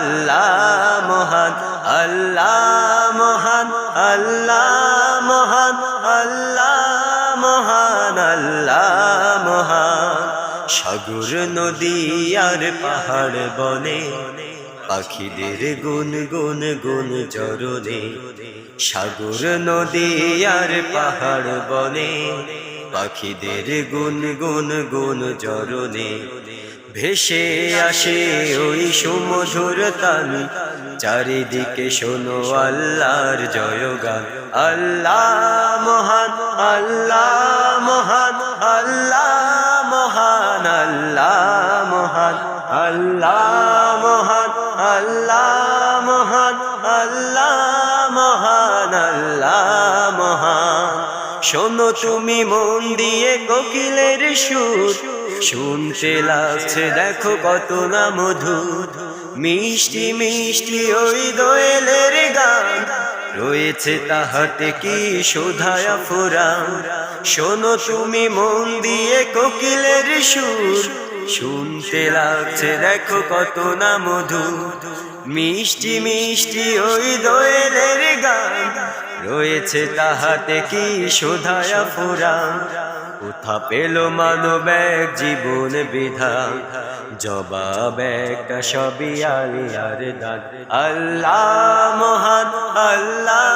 আল্লাহ মহান আল্লাহ মহান আল্লাহ মহান আল্লাহ মহান আল্লাহ মহান। সাগর নদী আর পাহাড় বনে, পাখিদের গুন গুন গুন জরনে। সাগর নদী আর পাহাড় বনে, পাখিদের গুন গুন গুন জরনে। ভেসে আসে ওই সুমধুর তাল। চারিদিকে শোনো আল্লাহর জয় জয়গান। আল্লাহ মহান আল্লাহ মহান আল্লাহ মহান আল্লাহ মহান আল্লাহ মহান, আল্লাহ শোনো তুমি মন দিয়ে কোকিলের সুর। শুনতে লাগছে, দেখো কত না মধু মিষ্টি মিষ্টি ওই দোয়েলের গান। রয়েছে তাহাতে কি শোধায়া ফোরাম শোনো তুমি মন দিয়ে কোকিলের সুর। শুনতে লাগছে, দেখো কত না মধু মিষ্টি মিষ্টি ওই দোয়েলের গান। রয়েছে তাহাতে কি শোধায়া ফোরাম কোথা পেল মানব এক জীবন বিধান জবাব একটা সবই আলিয়ার দান। আল্লাহ মহান আল্লাহ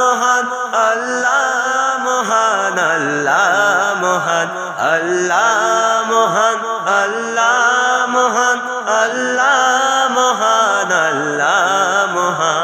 মহান আল্লাহ মহান আল্লাহ মহান আল্লাহ মহান আল্লাহ মহান আল্লাহ মহান আল্লাহ মহান।